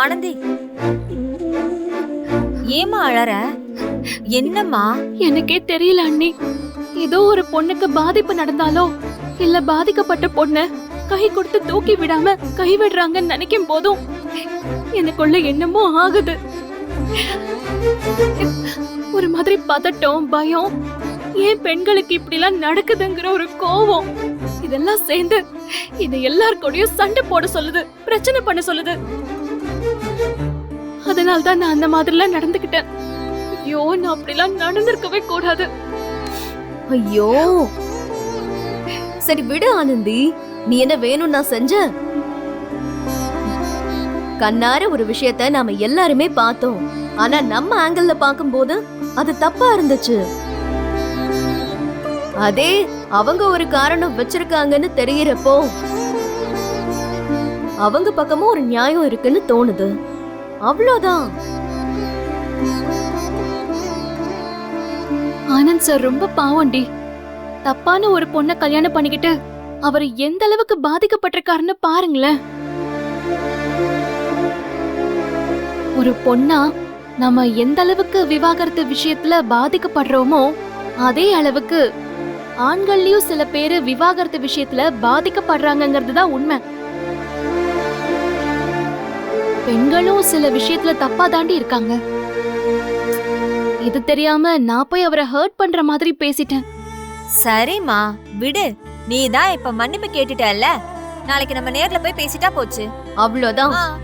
ஆனந்தி. ஏமா அழற? என்னம்மா? எனக்கே தெரியல அண்ணி. ஏதோ ஒரு பொண்ணுக்கு பாதிப்பு நடந்தாலோ இல்ல பாதிக்கப்பட்ட பொண்ணு கை கொடுத்து தூக்கி விடாம கை விடுறாங்கன்னு நினைக்கும் போதும் எனக்குள்ள என்னமோ ஆகுது. ஒரு மாதிரி பதட்டம் பயம். ஏன் பெண்களுக்கு இப்படிலாம் நடக்குதுங்கிற ஒரு கோவம். இதெல்லாம் சேர்ந்து இது எல்லார் கூடயும் சண்டை போட சொல்லுது பிரச்சனை பண்ண சொல்லுது. அதனால தான் நான் அந்த மாதிரிலாம் நடந்துக்கிட்டேன். ஐயோ நான் அப்படிலாம் நடந்திருக்கவே கூடாது. ஐயோ. சரி விடு ஆனந்தி. நீ என்ன வேணும் நான் செஞ்ச கண்ணார ஒரு விஷயத்த நாம எல்லாருமே பார்த்தோம். ஆனா நம்ம ஆங்கிள் பார்க்கும்போது அது தப்பா இருந்துச்சு. அதே அவங்க ஒரு காரணம் வச்சிருக்காங்கன்னு தெரியறப்போ அவங்க பக்கமும் ஒரு நியாயம் இருக்குன்னு தோணுது. அவ்வளோதான். ஆனந்த் சார் ரொம்ப பாவம்டி தப்பான ஒரு பொண்ண கல்யாணம் பண்ணிக்கிட்டு அவர் எந்த அளவுக்கு பாதிக்கப்பட்டிருக்காருன்னு பாருங்களேன். ஒரு பொண்ணா நம்ம எந்த அளவுக்கு விவாகரத்து விஷயத்துல பாதிக்கப்படுறோமோ அதே அளவுக்கு ஆண்கள்லயும் சில பேரு விவாகரத்து விஷயத்துல பாதிக்கப்படுறாங்கிறது தான் உண்மை. பெண்களும் சில விஷயத்துல தப்பா தாண்டி இருக்காங்க. இது தெரியாம நான் போய் அவரை ஹர்ட் பண்ற மாதிரி பேசிட்டேன். சரிம்மா விடு. நீ தான் இப்ப மன்னிப்பு கேட்டுட்டல்ல. நாளைக்கு நம்ம நேர்ல போய் பேசிட்டா போச்சு. அவ்வளோதான். ஆ,